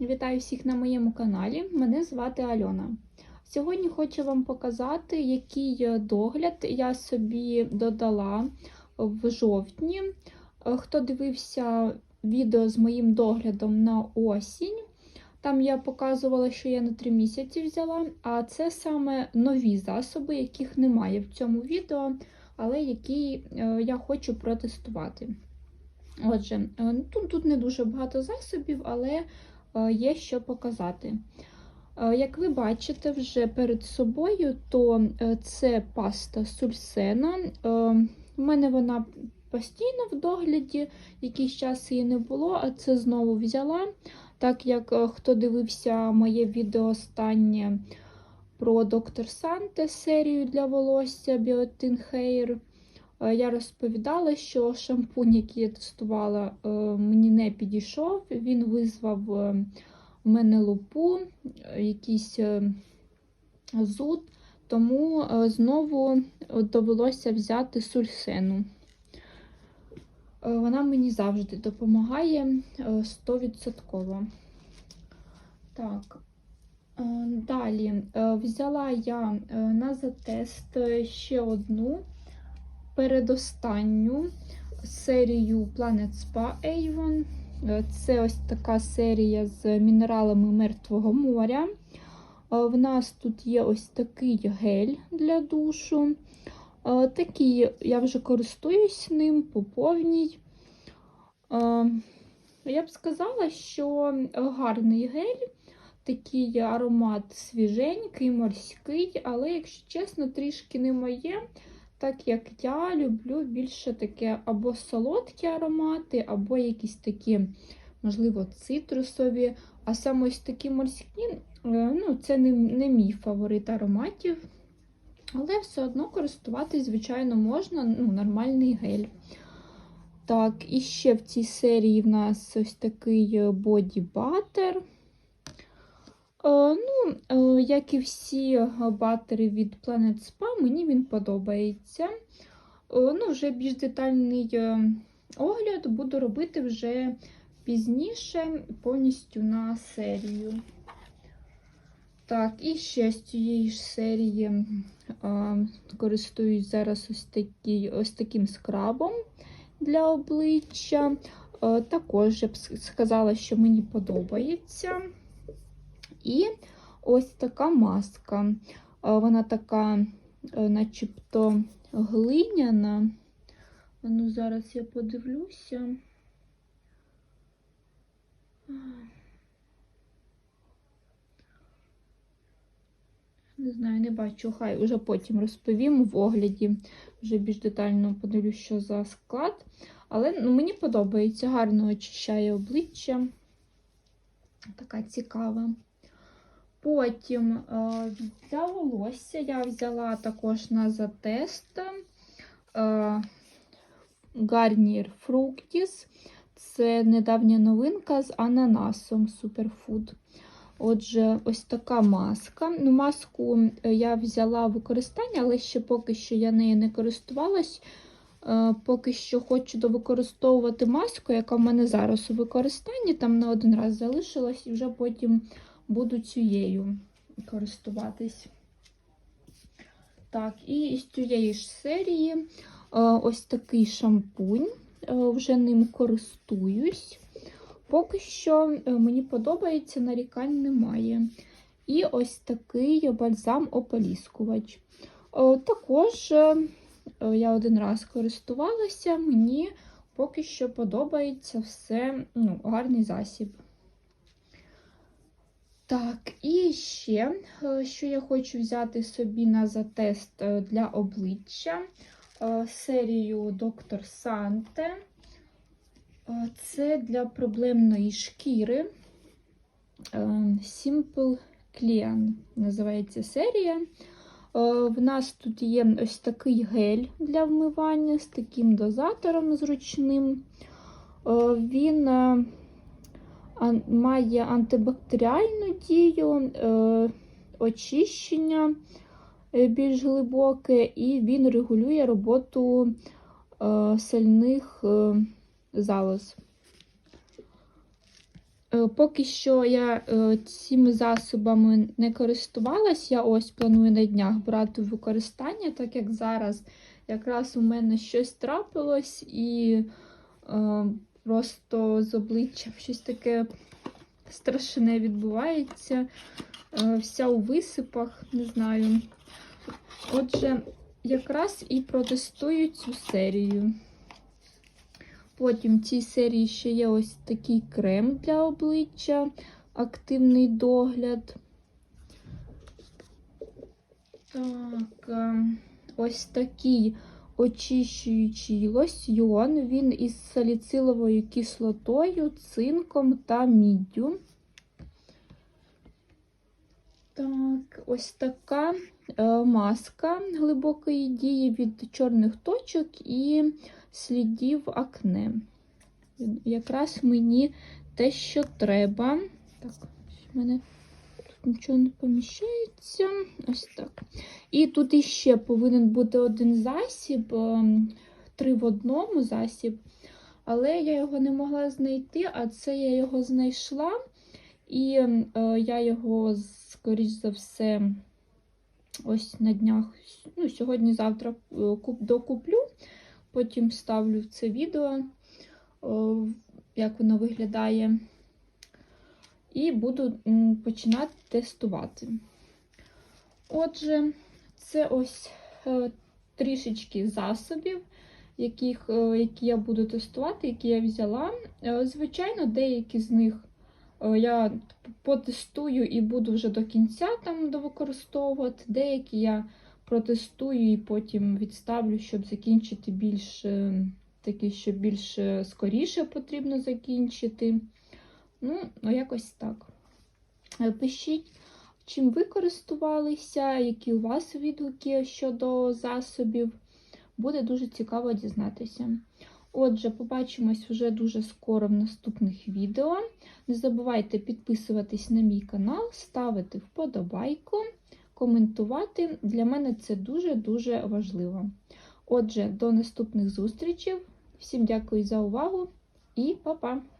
Вітаю всіх на моєму каналі. Мене звати Альона. Сьогодні хочу вам показати, який догляд я собі додала в жовтні. Хто дивився відео з моїм доглядом на осінь, там я показувала, що я на 3 місяці взяла, а це саме нові засоби, яких немає в цьому відео, але які е, я хочу протестувати. Отже, е, ну, тут, не дуже багато засобів, але є що показати. Е, Як ви бачите вже перед собою, то це паста сульсена. У мене вона постійно в догляді, якийсь час її не було, а це знову взяла. Так як хто дивився моє відео останнє про доктор Санте серію для волосся Biotin Hair, я розповідала, що шампунь, який я тестувала, мені не підійшов. Він визвав в мене лупу, якийсь зуд, тому знову довелося взяти сульсену. Вона мені завжди допомагає 100%. Так, далі взяла я на затест ще одну передостанню серію Planet Spa Avon. Це ось така серія з мінералами Мертвого моря. В нас тут є ось такий гель для душу. Такий я вже користуюсь ним по повній. Я б сказала, що гарний гель, такий аромат свіженький, морський, але, якщо чесно, трішки не моє так як я люблю більше таке або солодкі аромати, або якісь такі, можливо, цитрусові. А саме ось такі морські, е, ну, це не, не мій фаворит ароматів. Але все одно користуватись, звичайно, можна, ну, нормальний гель. Так, і ще в цій серії в нас ось такий. Е, ну, е, Як і всі батери від Planet Spa, мені він подобається. Е, ну, Вже більш детальний огляд буду робити вже пізніше, повністю на серію. Так, і ще з цієї ж серії користуюсь зараз ось, такі, ось таким скрабом для обличчя. Також я б сказала, що мені подобається. І ось така маска. Вона така, е, начебто, глиняна. Ну, зараз я подивлюся. Не знаю, не бачу, хай вже потім розповім в огляді, вже більш детально подивлюсь, що за склад. Але ну, мені подобається, гарно очищає обличчя. Така цікава. Потім е, для волосся я взяла також на затест Garnier Fructis. Це недавня новинка з ананасом Superfood. Отже, ось така маска. Ну, Маску е, я взяла в використання, але ще поки що я нею не користувалась. Е, поки що хочу довикористовувати маску, яка в мене зараз у використанні. Там на один раз залишилась, і вже потім буду цією користуватись. Так, і з цієї ж серії е, ось такий шампунь, е, вже ним користуюсь. Поки що е, мені подобається, нарікань немає. І ось такий бальзам-ополіскувач. Також я один раз користувалася, мені поки що подобається все ну, гарний засіб. Так, і ще, е, що я хочу взяти собі на затест е, для обличчя е, серію Доктор Санте. Це для проблемної шкіри. Simple Clean називається серія. В нас тут є ось такий гель для вмивання з таким дозатором зручним. Він має антибактеріальну дію, е, очищення е, більш глибоке, і він регулює роботу е, сальних залоз. Поки що я цими засобами не користувалась, я ось планую на днях брати використання, так як зараз якраз у мене щось трапилось і просто з обличчям щось таке страшне відбувається. Е, вся у висипах, не знаю. Отже, якраз і протестую цю серію. Потім в цій серії ще є ось такий крем для обличчя, активний догляд. Так, е, ось такий очищуючий лосьйон. Він із саліциловою кислотою, цинком та міддю. Так, ось така е, маска глибокої дії від чорних точок і слідів акне. Якраз мені те, що треба. Так, мене нічого не поміщається. Ось так. І тут іще повинен бути один засіб, ем, три в одному засіб. Але я його не могла знайти, а це я його знайшла. І е, я його, скоріш за все, ось на днях, ну, сьогодні-завтра е, докуплю. Потім ставлю в це відео, о, як воно виглядає. І буду починати тестувати. Отже, це ось е, трішечки засобів, яких, е, які я буду тестувати, які я взяла. Е, Звичайно, деякі з них я потестую і буду вже до кінця там довикористовувати. Деякі я протестую і потім відставлю, щоб закінчити більш такі, що більш скоріше потрібно закінчити. Ну, ну, якось так. Е, Пишіть, чим ви користувалися, які у вас відгуки щодо засобів. Буде дуже цікаво дізнатися. Отже, побачимось вже дуже скоро в наступних відео. Не забувайте підписуватись на мій канал, ставити вподобайку, коментувати. Для мене це дуже-дуже важливо. Отже, до наступних зустрічей. Всім дякую за увагу і па-па!